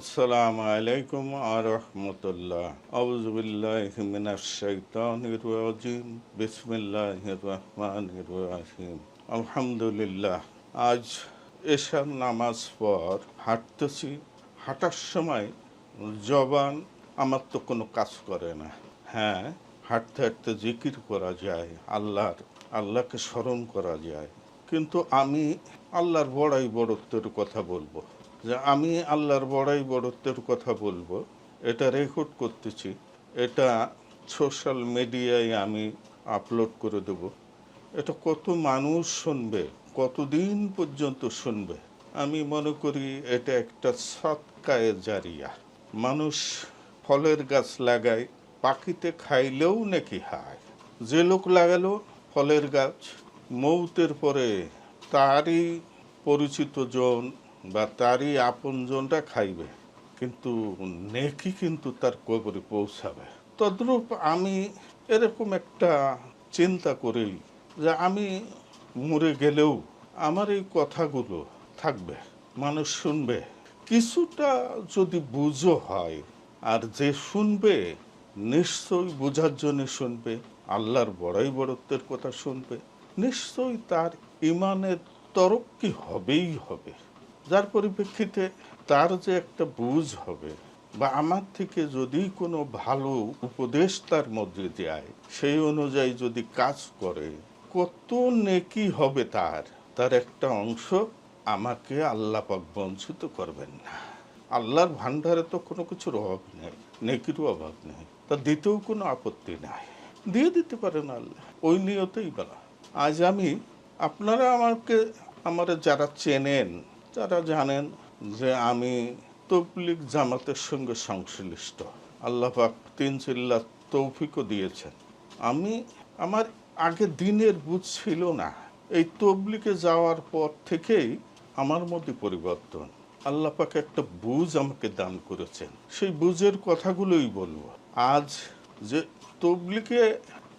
আসসালামু আলাইকুম আরহামতুল্লাহ আউজবিল্লাহ মিনাশ শাইতানির রাজিম। বিসমিল্লাহির রহমানির রহিম। আলহামদুলিল্লাহ। আজ এশার নামাজ পর হাঁটতেছি। হাঁটার সময় জবান আমার তো কোনো কাজ করে না। হ্যাঁ হাঁটতে হাঁটতে জিকির করা যায়, আল্লাহর, আল্লাহকে স্মরণ করা যায়। কিন্তু আমি আল্লাহর বড়াই বড়ত্বের কথা বলব। যে আমি আল্লাহর বড়াই বড়ত্বের কথা বলব, এটা রেকর্ড করতেছি। এটা সোশ্যাল মিডিয়ায় আমি আপলোড করে দেব। এটা কত মানুষ শুনবে, কতদিন পর্যন্ত শুনবে? আমি মনে করি এটা একটা সৎকায়ে জারিয়া। মানুষ ফলের গাছ লাগায়, পাখিতে খাইলেও নাকি হায়। যে লোক লাগালো ফলের গাছ, মৌতের পরে তারই পরিচিত জন বা তারই আপনজনটা খাইবে, কিন্তু নেকি কিন্তু তার কবরে পৌঁছাবে। তদ্রূপ আমি এরকম একটা চিন্তা করি যে আমি মরে গেলেও আমার এই কথাগুলো থাকবে, মানুষ শুনবে। কিছুটা যদি বুঝো হয়, আর যে শুনবে, নিশ্চয়ই বোঝার জন্য শুনবে, আল্লাহর বড়াই বড়ত্বের কথা শুনবে, নিশ্চয়ই তার ইমানের তরক্কি হবেই হবে। যার পরিপ্রেক্ষিতে তার যে একটা বুঝ হবে বা আমার থেকে যদি কোনো ভালো উপদেশ তার মধ্যে যায়, সেই অনুযায়ী যদি কাজ করে, কত নেকি হবে তার? তার একটা অংশ আমাকে আল্লাহ পাক বঞ্চিত করবেন না। আল্লাহর ভান্ডারে তো কোনো কিছুর অভাব নেই, নেকিরও অভাব নেই। তা দিতেও কোনো আপত্তি নাই। দিয়ে দিতে পারেন আল্লাহ, ওই নিয়তেই বলা। আজ আমি, আপনারা আমাকে, আমার যারা চেনেন তারা জানেন যে আমি তবলিক জামাতের সঙ্গে সংশ্লিষ্ট। আল্লাহ পাক তিন চিল্লা তৌফিকও দিয়েছেন। আমি, আমার আগে দিনের বুঝ ছিল না। এই তবলিকে যাওয়ার পর থেকেই আমার মধ্যে পরিবর্তন। আল্লাহ পাক একটা বুঝ আমাকে দান করেছেন। সেই বুঝের কথাগুলোই বলব। আজ যে তবলিকে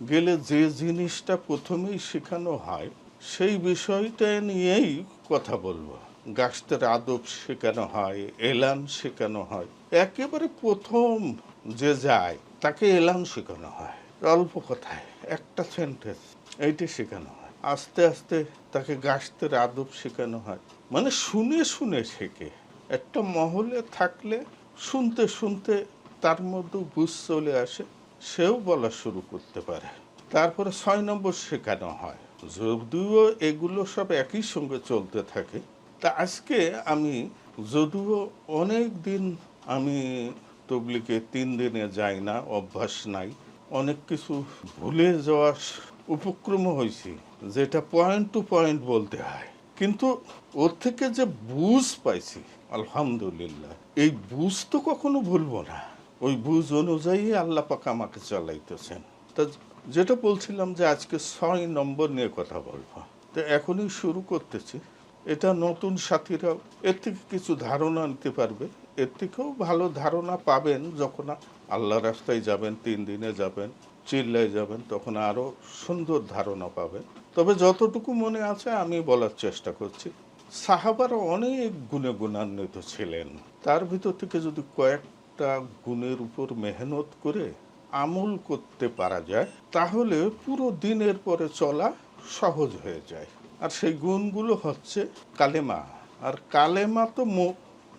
গেলে যে জিনিসটা প্রথমেই শেখানো হয়, সেই বিষয়টা নিয়েই কথা বলব। গাছতের আদব শেখানো হয়, এলান শেখানো হয়? একেবারে প্রথম যে যায়, তাকে এলান শেখানো হয়? অল্প কথায়, একটা সেন্টেন্স এইটা শেখানো হয়? আস্তে আস্তে তাকে গাছতের আদব শেখানো হয়? মানে শুনে শুনে শেখে। একটা মহলে থাকলে শুনতে শুনতে তার মধ্যে বুঝ চলে আসে, সেও বলা শুরু করতে পারে। তারপরে ছয় নম্বর শেখানো হয়? যদিও এগুলো সব একই সঙ্গে চলতে থাকে তা আজকে আমি যদিও অনেক দিন আমি তবলিকে তিন দিনে যাই না, অভ্যাস নাই, অনেক কিছু ভুলে যাওয়ার উপক্রম হয়েছি, যেটা পয়েন্ট টু পয়েন্ট বলতে হয়। কিন্তু ওর থেকে যে বুঝ পাইছি, আলহামদুলিল্লাহ, এই বুঝ তো কখনো ভুলবো না। ওই বুঝ অনুযায়ী আল্লাহ পাক আমাকে চালাইতেছেন। তা যেটা বলছিলাম যে আজকে ছয় নম্বর নিয়ে কথা বলব। তো এখনই শুরু করতেছি। এটা নতুন সাথীরাও এর থেকে কিছু ধারণা নিতে পারবে। এর থেকেও ভালো ধারণা পাবেন যখন আল্লাহ রাস্তায় যাবেন, তিন দিনে যাবেন, চিল্লায় যাবেন, তখন আরও সুন্দর ধারণা পাবেন। তবে যতটুকু মনে আছে আমি বলার চেষ্টা করছি, সাহাবারা অনেক গুণে গুণান্বিত ছিলেন। তার ভিতর থেকে যদি কয়েকটা গুণের উপর মেহনত করে আমল করতে পারা যায়, তাহলে পুরো দিনের পরে চলা সহজ হয়ে যায়। আর সেই গুণগুলো হচ্ছে কালেমা। আর কালেমা তো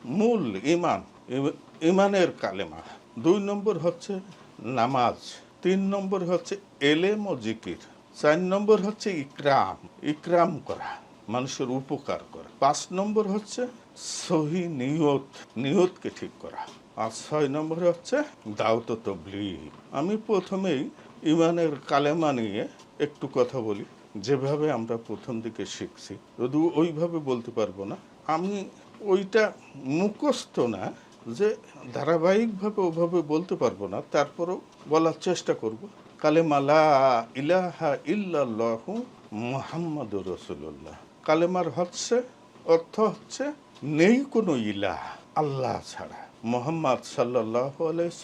মূল, ইমান। ইম- ইমানের কালেমা। দুই নম্বর হচ্ছে নামাজ। তিন নম্বর হচ্ছে এলেম ও জিকির। চার নম্বর হচ্ছে ইকরাম। ইকরাম করা, মানুষের উপকার করা। পাঁচ নম্বর হচ্ছে সহি নিয়ত, নিয়তকে ঠিক করা। আর ছয় নম্বর হচ্ছে দাউত তবলিগ। আমি প্রথমেই ইমানের কালেমা নিয়ে একটু কথা বলি। যেভাবে আমরা প্রথম দিকে শিখছি, যদিও ওইভাবে বলতে পারব না, আমি ওইটা মুখস্থ না যে ধারাবাহিকভাবে ওভাবে বলতে পারব না, তারপরও বলার চেষ্টা করব। কালেমা লা ইলাহা ইল্লাল্লাহু মুহাম্মাদুর রাসূলুল্লাহ। কালেমার হচ্ছে, অর্থ হচ্ছে নেই কোনো ইলাহ, আল্লাহ ছাড়া। মোহাম্মদ সাল্লাহ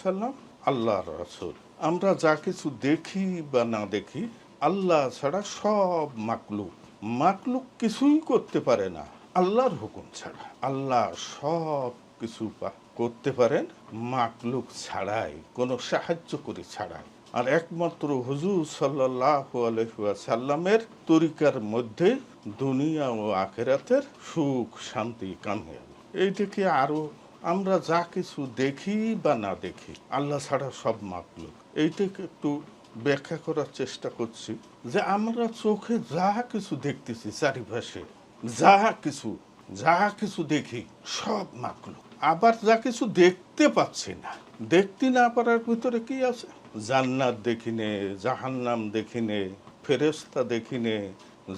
সাল্লাম আল্লাহ রসুল। আমরা যা কিছু দেখি বা না দেখি আল্লাহ ছাড়া সব মাকলুক। মাকলুক কিছুই করতে পারে না। আল্লাহর হুকুম ছাড়া। আল্লাহ সব কিছু করতে পারেন। মাকলুক ছাড়াই, কোনো সাহায্য করে ছাড়াই। আর একমাত্র হুজুর সাল্লাহ সাল্লামের তরিকার মধ্যে দুনিয়া ও আখেরাতের সুখ, শান্তি কামিয়াবি এইটাকে আরও আমরা যা কিছু দেখি বা না দেখি, আল্লাহ ছাড়া সব মাকলুক। এইটাকে একটু ব্যাখ্যা করার চেষ্টা করছি যে আমরা চোখে যা কিছু দেখতেছি চারিপাশে, যা কিছু যা কিছু দেখি, সব মাকলুক আবার যা কিছু দেখতে পাচ্ছি না, দেখতে না পারার ভিতরে কি আছে? জান্নাত দেখিনে, জাহান্নাম দেখিনে ফেরেস্তা দেখিনে,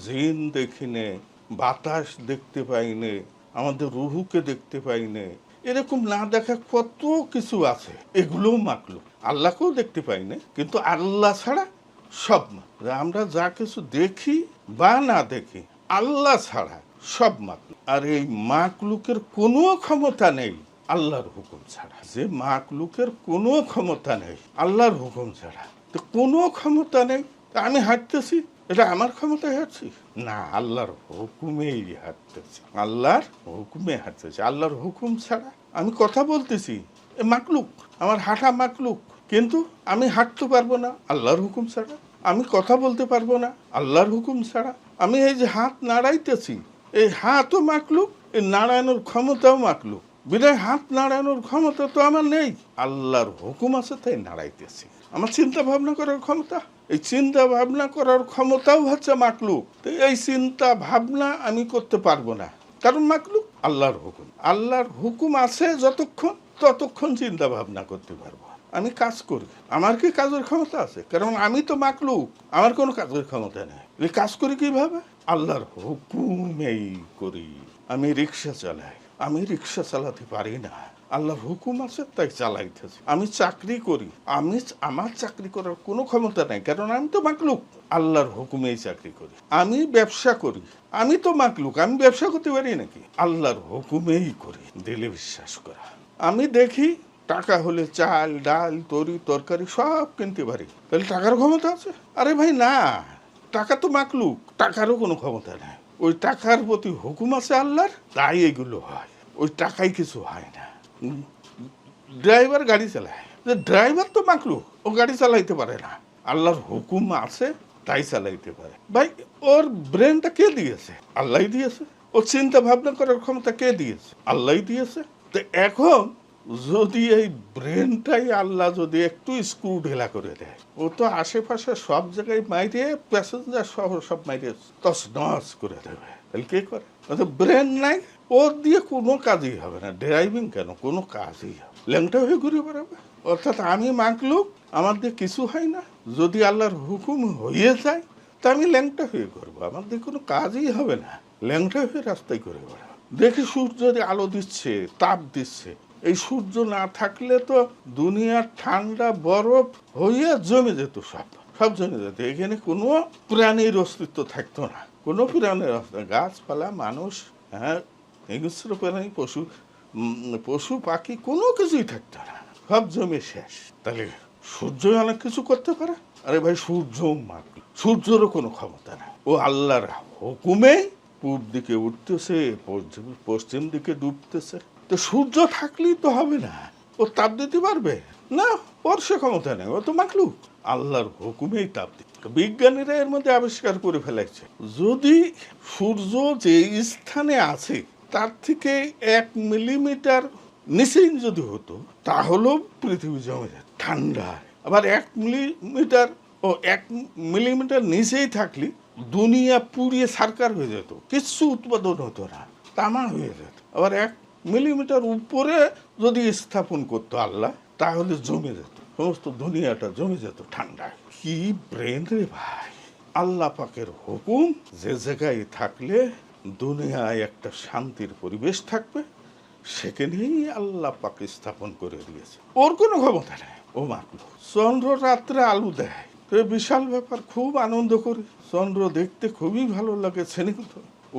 জিন দেখিনে, বাতাস দেখতে পাইনে, আমাদের রুহুকে দেখতে পাইনে এরকম না দেখা কত কিছু আছে। এগুলোও মাকলুক আল্লাহকেও দেখতে পাই না, কিন্তু আল্লাহ ছাড়া সব আমরা যা কিছু দেখি বা না দেখি, আল্লাহ ছাড়া সব মাকলুক আর এই মাকলুকের কোনো ক্ষমতা নেই আল্লাহর হুকুম ছাড়া। যে মাকলুকের কোনো ক্ষমতা নেই আল্লাহর হুকুম ছাড়া। তো কোনো ক্ষমতা নেই আমি হাঁটতেছি এটা আমার ক্ষমতায় হাঁটছি না, আল্লাহর হুকুমেই হাঁটতেছি আল্লাহর হুকুমে হাঁটতেছি আল্লাহর হুকুম ছাড়া আমি কথা বলতেছি। এ মাকলুক, আমার হাঁটা মাকলুক। কিন্তু আমি হাঁটতে পারব না, আল্লাহর হুকুম ছাড়া। আমি কথা বলতে পারব না, আল্লাহর হুকুম ছাড়া। আমি এই যে হাত নাড়াইতেছি, এই হাতও মাকলুক, এই নাড়ানোর ক্ষমতাও মাকলুক। বিদায় হাত নাড়ানোর ক্ষমতা তো আমার নেই। আল্লাহর হুকুম আছে, তাই নাড়াইতেছি। আমার চিন্তা ভাবনা করার ক্ষমতা, এই চিন্তা ভাবনা করার ক্ষমতাও হচ্ছে মাকলুক। তো এই চিন্তা ভাবনা আমি করতে পারব না। কারণ মাকলুক আল্লাহর হুকুম। আল্লাহর হুকুম আছে যতক্ষণ, ততক্ষণ চিন্তা ভাবনা করতে পারব। আমি কাজ করি। আমার কি কাজের ক্ষমতা আছে? কারণ আমি তো মাকলুক, আমার কোনো কাজের ক্ষমতা নেই। কাজ করি কীভাবে? আল্লাহর হুকুমেই করি। আমি রিক্সা চালাই। আমি রিক্সা চালাতে পারি না। আল্লাহর হুকুম আছে, তাই চালাইতেছি। আমি চাকরি করি। আমি আমার চাকরি করার কোনো ক্ষমতা নাই, কারণ আমি তো মাকলুক। আল্লাহর হুকুমেই চাকরি করি। আমি ব্যবসা করি। আমি তো মাকলুক, আমি ব্যবসা করতে পারি নাকি? আল্লাহর হুকুমেই করি, দিলে বিশ্বাস করা। আমি দেখি টাকা হলে চাল, ডাল, তরি, তরকারি সব কিনতে পারি। তাহলে টাকার ক্ষমতা আছে? আরে ভাই, না। টাকা তো মাকলুক, টাকারও কোনো ক্ষমতা নেই। ওই টাকার প্রতি হুকুম আছে আল্লাহর? তাই এগুলো হয়। ওই টাকাই কিছু হয় না। ড্রাইভার গাড়ি চালায়। যে ড্রাইভার তো মাকলু ও গাড়ি চালাইতে পারে না। আল্লাহর হুকুম আছে, তাই চালাইতে পারে। ভাই, ওর ব্রেনটা কে দিয়েছে? আল্লাহ দিয়েছে। ওর চিন্তা ভাবনা করার ক্ষমতা কে দিয়েছে? আল্লাহ দিয়েছে। তো এখন যদি এই ব্রেনটাই আল্লাহ যদি একটু স্ক্রু ঢেলা করে দেয়, ও তো আশেপাশে সব জায়গায় মাইরে প্যাসেঞ্জার সহ সব মাইরে তস নস করে দেবে। তাহলে কে করে? ব্রেন নাই, ওর দিয়ে কোনো কাজই হবে না, ড্রাইভিং কেন? কোনো কাজই হবে ল্যাংটা হয়ে ঘুরে বেড়াবে। অর্থাৎ আমি মাকলুক আমার দিয়ে কিছু হয় না। যদি আল্লাহর হুকুম হয়ে যায়, তা আমি ল্যাংটা হয়ে করব আমার দিয়ে কোনো কাজই হবে না। ল্যাংটা হয়ে রাস্তায় ঘুরে বেড়াবো। দেখি সূর্য আলো দিচ্ছে, তাপ দিচ্ছে এই সূর্য না থাকলে তো দুনিয়ার ঠান্ডা বরফ হইয়া জমে যেত সব সব জমে যেত। এখানে কোনো প্রাণীর অস্তিত্ব থাকতো না, কোনো প্রাণীর অস্তিত্ব গাছপালা, মানুষ হ্যাঁ হিংস্র প্রাণী, পশু পশু, পাখি, কোনো কিছুই থাকতো না, সব জমে শেষ। তাহলে সূর্য অনেক কিছু করতে পারে? আরে ভাই, সূর্য মাত্র, সূর্যেরও কোনো ক্ষমতা না ও আল্লাহর হুকুমে পূব দিকে উঠতেছে পশ্চিম দিকে ডুবতেছে। তো সূর্য থাকলেই তো হবে না। ও তাপ দিতে পারবে? না, ওর সে ক্ষমতা নেই, ও তো মাকলু আল্লাহর হুকুমেই তাপ দিতে বিজ্ঞানীরা এর মধ্যে আবিষ্কার করে ফেলাইছে যদি সূর্য যে স্থানে আছে, তার থেকে এক মিলিমিটার নিচেই যদি হতো, তাহলেও পৃথিবী জমে যায় ঠান্ডায় আবার এক মিলিমিটার ও এক মিলিমিটার নিচেই থাকলে দুনিয়া পুড়িয়ে সারকার হয়ে যেত, কিচ্ছু উৎপাদন হতো না, তামা হয়ে যেত। আবার এক মিলিমিটার উপরে যদি স্থাপন করতো আল্লাহ, তাহলে জমে যেত। সমস্ত দুনিয়াটা জমে যেত ঠান্ডা কি ব্রেন রে ভাই। আল্লাহ পাকের হুকুম, যে জায়গায় থাকলে দুনিয়ায় একটা শান্তির পরিবেশ থাকবে সেখানেই আল্লাহ পাকে স্থাপন করে দিয়েছে। ওর কোনো ক্ষমতা নেই। ও মাকলো চন্দ্র রাত্রে আলু দেয়। তো বিশাল ব্যাপার, খুব আনন্দ করে। চন্দ্র দেখতে খুবই ভালো লাগে স্নেহিত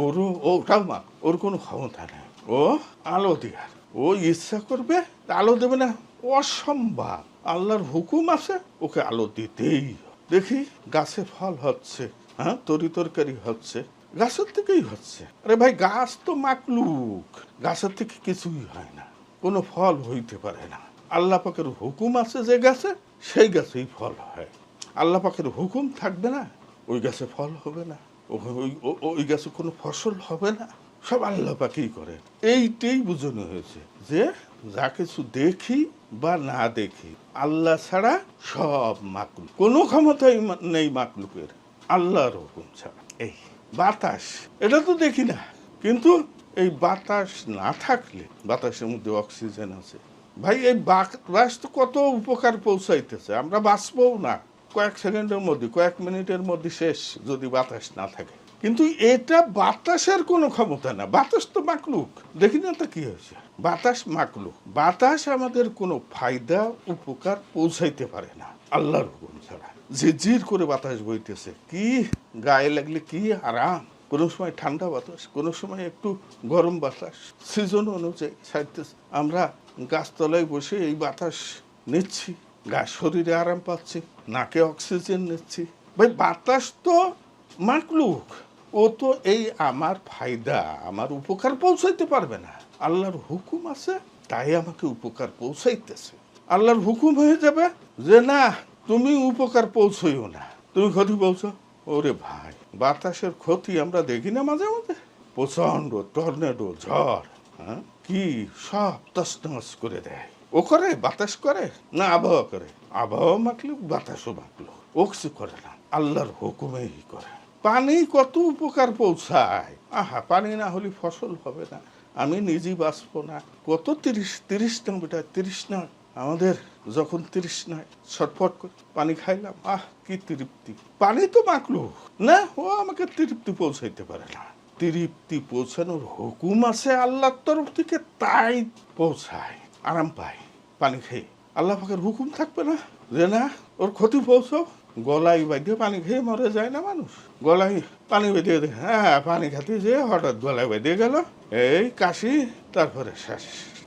ওরও, ওটাও মা ওর কোনো ক্ষমতা নেই। ও? আলো দেয়ার ও ইচ্ছা করবে আলো দেবে না। অসম্ভব। আল্লাহর হুকুম আছে, ওকে আলো দিতেই দেখি, গাছে ফল হচ্ছে হ্যাঁ? তরি তরকারি হচ্ছে। গাছের থেকেই হচ্ছে। আরে ভাই, গাছ তো মাকলুক। গাছের থেকে কিছুই হয় না। কোনো ফল হইতে পারে না। আল্লাহ পাকের হুকুম আছে যে গাছে, সেই গাছেই ফল হয়। আল্লাহ পাকের হুকুম থাকবে না, ওই গাছে ফল হবে না। ওই- ওই গাছে কোনো ফসল হবে না। সব আল্লাহ পাকেই করেন। এইটাই বোঝানো হয়েছে যে যা কিছু দেখি বা না দেখি আল্লাহ ছাড়া সব মাকলুক কোনো ক্ষমতাই নেই মাকলুকের আল্লাহর হুকুম ছাড়া। এই। বাতাস এটা তো দেখি না। কিন্তু এই বাতাস না থাকলে বাতাসের মধ্যে অক্সিজেন আছে। ভাই এই বাতাস তো কত উপকার পৌঁছাইতেছে আমরা বাঁচবো না। কয়েক সেকেন্ডের মধ্যে কয়েক মিনিটের মধ্যে শেষ যদি বাতাস না থাকে। কিন্তু এটা বাতাসের কোনো ক্ষমতা না। বাতাস তো মাকলুক। দেখি না তো কি হয়েছে। বাতাস মাকলুক। বাতাস আমাদের কোনো ফায়দা, উপকার পৌঁছাইতে পারে না। আল্লাহর হুকুম ছাড়া। ঝিরঝির করে বাতাস বইতেছে। কি গায়ে লাগলে কি আরাম। কোনো সময় ঠান্ডা বাতাস, কোনো সময় একটু গরম বাতাস। সিজন অনুযায়ী ছাড়তেছে আমরা গাছতলায় বসে এই বাতাস নিচ্ছি। গা শরীরে আরাম পাচ্ছি, নাকে অক্সিজেন নিচ্ছি। ভাই, বাতাস তো মাকলুক। ও তো এই আমার ফায়দা, আমার উপকার পৌঁছাইতে পারবে না। আল্লাহর হুকুম আছে, তাই আমাকে উপকার পৌঁছাইতেছে। আল্লাহর হুকুম হয়ে যাবে যে, না, তুমি উপকার পৌঁছইও না। তুমি ক্ষতি পৌঁছো ওরে ভাই, বাতাসের ক্ষতি আমরা দেখি না মাঝে মাঝে প্রচণ্ড টর্নেডো, ঝড় হ্যাঁ? কি সব তসনস করে দেয়। ও করে, বাতাস করে? না, আবহাওয়া করে। আবহাওয়া মাখলো বাতাসও মাখলো ও কিছু করে না। আল্লাহর হুকুমেই করে। পানি কত উপকার পৌঁছায়? আহা, পানি না হলে ফসল হবে না। আমি নিজেই বাঁচবো না। কত তিরিশ তিরিশ না বেটা তিরিশ নয় আমাদের যখন তিরিশ নয় ছটফট করে পানি খাইলাম। আহ, কি তৃপ্তি। পানি তো মাখলো। না, ও আমাকে তৃপ্তি পৌঁছাইতে পারে না। তৃপ্তি পৌঁছানোর হুকুম আছে আল্লাহর তরফ থেকে, তাই পৌঁছায়। আরাম পায় পানি খেয়ে। আল্লাহ পাকের হুকুম থাকবে না যে, না, ওর ক্ষতি পৌঁছো গলায় বাইদে পানি খেয়ে মরে যায় না মানুষ। গলায় পানি বেঁধে হ্যাঁ পানি খাতে যে হঠাৎ গলায় বেঁধে গেল। এই কাশি, তারপরে শেষ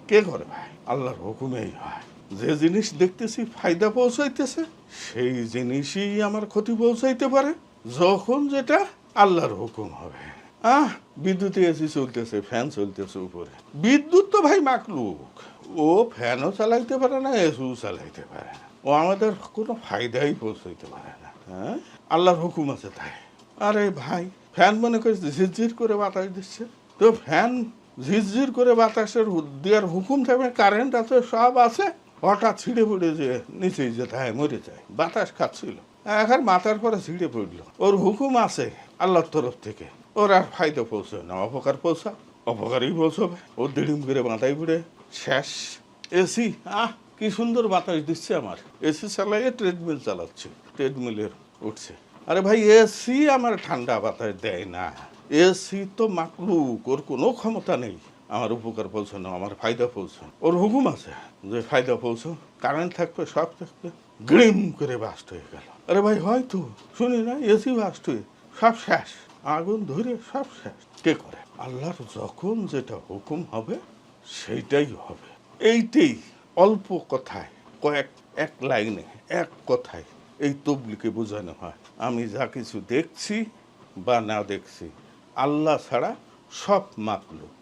কে করে ভাই? আল্লাহর হুকুমেই হয়। যে জিনিস দেখতেছি ফায়দা পৌঁছাইতেছে, সেই জিনিসই আমার ক্ষতি পৌঁছাইতে পারে। যখন যেটা আল্লাহর হুকুম হবে। আহ, বিদ্যুৎ এসি চলতেছে ফ্যান চলতেছে উপরে। বিদ্যুৎ তো ভাই মাকলুক। ও ফ্যানও চালাইতে পারে না এসিও চালাইতে পারে না। ও আমাদের কোনো ফায়দাই পৌঁছাইতে পারে না হ্যাঁ? আল্লাহর হুকুম আছে তাই। আরে ভাই, ফ্যান মনে করছে ঝিরঝির করে বাতাস দিচ্ছে? তো ফ্যান ঝিরঝির করে বাতাসের দেওয়ার হুকুম থাকবে, কারেন্ট আছে, সব আছে। হঠাৎ ছিঁড়ে পড়ে যে নিচে যেতে হয় মরে যায়, বাতাস খাচ্ছিল। এখন মাথার পরে ছিঁড়ে পড়ল। ওর হুকুম আছে আল্লাহর তরফ থেকে। ওর আর ফায়দা পৌঁছবে না, অপকার পৌঁছা অপকারই পৌঁছবে। ও দিড়িম করে মাথায় পড়ে, শেষ। এসি, আহ! কি সুন্দর বাতাস দিচ্ছে আমার। এসি চালাইয়ে ট্রেডমিল চালাচ্ছে ট্রেডমিলের উঠছে। আরে ভাই, এসি আমার ঠান্ডা বাতাস দেয় না। এসি তো মাকলুক ওর কোনো ক্ষমতা নেই। আমার উপকার পৌঁছানো আমার ফায়দা পৌঁছানো ওর হুকুম আছে যে ফায়দা পৌঁছো কারেন্ট থাকবে সব থাকবে, গ্রিম করে বাস্ট হয়ে গেল। আরে ভাই, হয়তো, শুনি না, এসি বাস্ট হয়ে, সব শেষ। আগুন ধরে সব শেষ। কে করে? আল্লাহর যখন যেটা হুকুম হবে, সেইটাই হবে। এইটাই অল্প কথায়, কয়েক, এক লাইনে, এক কথায় এই তবলিকে বোঝানো হয়। আমি যা কিছু দেখছি বা না দেখছি, আল্লাহ ছাড়া সব মাকলুক।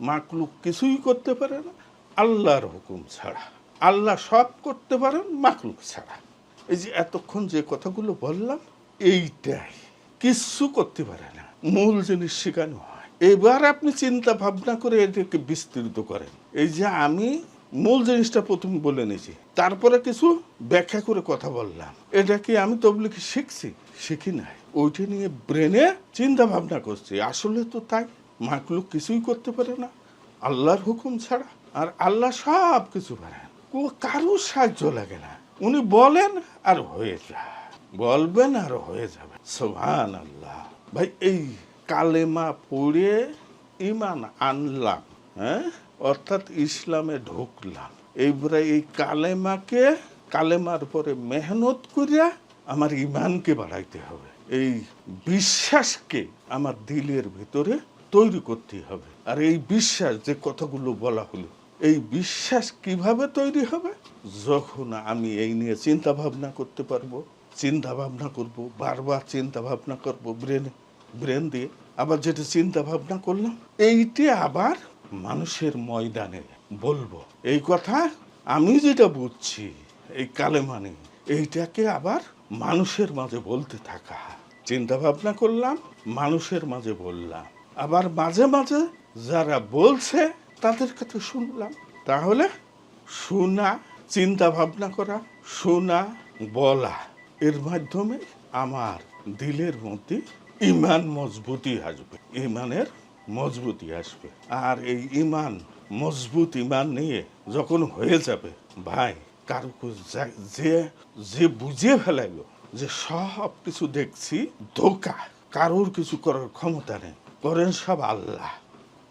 মাকলুক কিছুই করতে পারে না, আল্লাহর হুকুম ছাড়া। আল্লাহ সব করতে পারেন, মাকলুক ছাড়া। এই যে এতক্ষণ যে কথাগুলো বললাম, এইটাই। কিচ্ছু করতে পারে না, মূল জিনিস শেখানো হয়। এবার আপনি চিন্তা ভাবনা করে এটাকে বিস্তৃত করেন। এই যে আমি মূল জিনিসটা প্রথম বলে নিয়েছি। তারপরে কিছু ব্যাখ্যা করে কথা বললাম। এটা কি আমি তবলিকে শিখছি? শিখি নাই। ওইটা নিয়ে ব্রেনে চিন্তা ভাবনা করছি। আসলে তো তাই মাকলুক কিছুই করতে পারে না। আল্লাহর হুকুম ছাড়া। আর আল্লাহ সব কিছু পারেন। ও কারোর সাহায্য লাগে না। উনি বলেন আর হয়ে যায়। বলবেন আর হয়ে যাবে। সোহান আল্লাহ ভাই, এই কালেমা পড়ে ইমান আনলাম হ্যাঁ? অর্থাৎ ইসলামে ঢুকলাম এইবারে এই কালেমাকে, কালেমার পরে মেহনত করিয়া আমার ইমানকে বাড়াইতে হবে। এই বিশ্বাসকে আমার দিলের ভিতরে তৈরি করতে হবে। আর এই বিশ্বাস, যে কথাগুলো বলা হলো, এই বিশ্বাস কীভাবে তৈরি হবে? যখন আমি এই নিয়ে চিন্তা ভাবনা করতে পারব চিন্তা ভাবনা করব, বারবার চিন্তা ভাবনা করব, ব্রেনে, ব্রেন দিয়ে, আবার যেটা চিন্তা ভাবনা করলাম, এইটি আবার মানুষের ময়দানে বলব, এই কথা আমি যেটা বুঝছি, এই কালেমানি, এইটাকে আবার মানুষের মাঝে বলতে থাকা। চিন্তা ভাবনা করলাম, মানুষের মাঝে বললাম। আবার মাঝে মাঝে যারা বলছে, তাদের কাছে শুনলাম। তাহলে শোনা, চিন্তা ভাবনা করা, শোনা, বলা, এর মাধ্যমে আমার দিলের মধ্যে ইমান মজবুতি আসবে। ইমানের মজবুতি আসবে। আর এই ইমান, মজবুত ইমান নিয়ে যখন হয়ে যাবে, ভাই, কারও কো- যা- যে বুঝিয়ে ফেলাইলো, যে সব কিছু দেখছি, ধোকা, কারোর কিছু করার ক্ষমতা নেই। করেন সব আল্লাহ।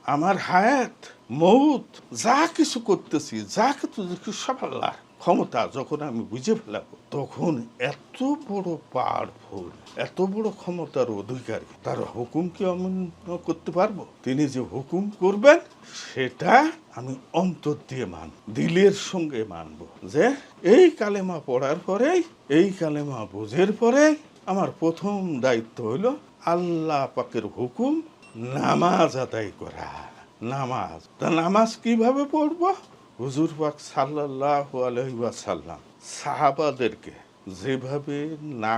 আমার হায়াত মৌত যা কিছু করতেছি, যা কিছু দেখছি সব আল্লাহর। ক্ষমতা যখন আমি বুঝে ফেলাবো তখন এত বড় পাওয়ারফুল এত বড় ক্ষমতার অধিকারী, তার হুকুম কি অমান্য করতে পারব? তিনি যে হুকুম করবেন, সেটা আমি অন্তর দিয়ে মান দিলের সঙ্গে মানব যে এই কালেমা পড়ার পরেই, এই কালেমা বোঝের পরেই আমার প্রথম দায়িত্ব হলো আল্লাহ পাকের হুকুম নামাজ আদায় করা। নামাজ, তা নামাজ কীভাবে পড়ব? হুজুর পাক সাল্লাহ আলহিবাসাল্লাম সাহাবাদেরকে যেভাবে না,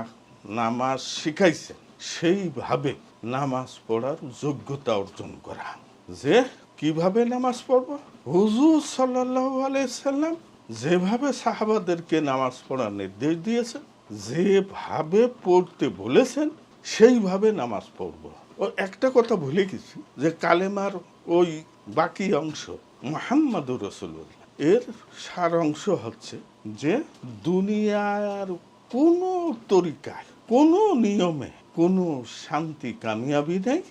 নামাজ শিখাইছেন, সেইভাবে নামাজ পড়ার যোগ্যতা অর্জন করা। যে কীভাবে নামাজ পড়ব? হুজুর সাল্লাহ আলাইসাল্লাম যেভাবে সাহাবাদেরকে নামাজ পড়ার নির্দেশ দিয়েছেন, যেভাবে পড়তে বলেছেন, সেইভাবে নামাজ পড়ব। ও একটা কথা ভুলে গেছি, যে কালেমার ওই বাকি অংশ মোহাম্মদুর রসুল্লাহ এর সার অংশ হচ্ছে যে দুনিয়ার কোনো তরিকায়, কোনো নিয়মে, কোনো শান্তি, কামিয়াবি নেই।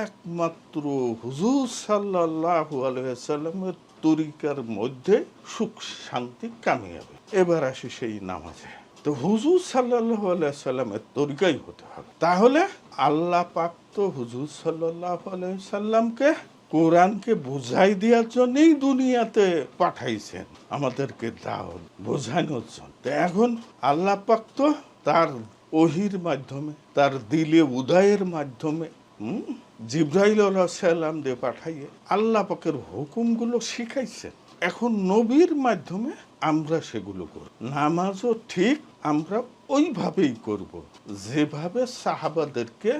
একমাত্র হুজুর সাল্লাহ আলহামের তরিকার মধ্যে সুখ, শান্তি, কামিয়াবি। এবার আসি সেই নামাজে। তো হুজুর সাল্লাহ আলাইসাল্লামের তরিকাই হতে হবে। তাহলে আল্লাহ পাক তো হুজুর সাল্লাহ আলাইসাল্লামকে কোরআনকে বুঝাই দেওয়ার জন্যই দুনিয়াতে পাঠাইছেন আমাদেরকে দাও বোঝানোর জন্য। এখন আল্লাহ পাক তো তার ওহির মাধ্যমে তার দিলে উদয়ের মাধ্যমে হুম, জিব্রাইল সাল্লাম দিয়ে পাঠাইয়ে আল্লাহ পাকের হুকুমগুলো শিখাইছেন। এখন নবীর মাধ্যমে আমরা সেগুলো করব নামাজও ঠিক আমরা ওইভাবেই করব। যেভাবে সাহাবাদেরকে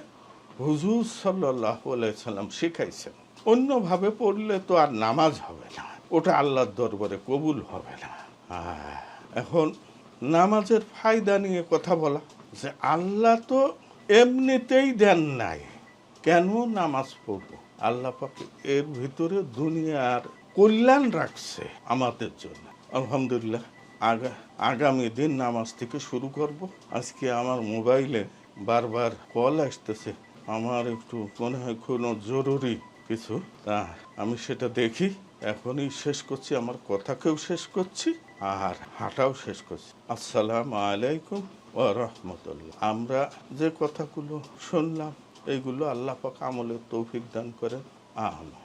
হুজুর সাল্লাহ সাল্লাম শিখাইছেন। অন্যভাবে পড়লে তো আর নামাজ হবে না। ওটা আল্লাহর দরবারে কবুল হবে না। এখন নামাজের ফায়দা নিয়ে কথা বলা। যে আল্লাহ তো এমনিতেই দেন নাই। কেন নামাজ পড়ব? আল্লাহ পাকে এর ভিতরে দুনিয়ার কল্যাণ রাখছে আমাদের জন্য। আলহামদুলিল্লাহ, আগা, আগামী দিন নামাজ থেকে শুরু করব। আজকে আমার মোবাইলে বারবার কল আসতেছে। আমার একটু মনে হয় কোনো জরুরি কিছু? তা আমি সেটা দেখি। এখনই শেষ করছি, আমার কথাকেও শেষ করছি, আর হাঁটাও শেষ করছি। আসসালাম আলাইকুম ও রহমতুল্লাহ। আমরা যে কথাগুলো শুনলাম এইগুলো আল্লাহ পাক আমলের তৌফিক দান করেন। আহমদ।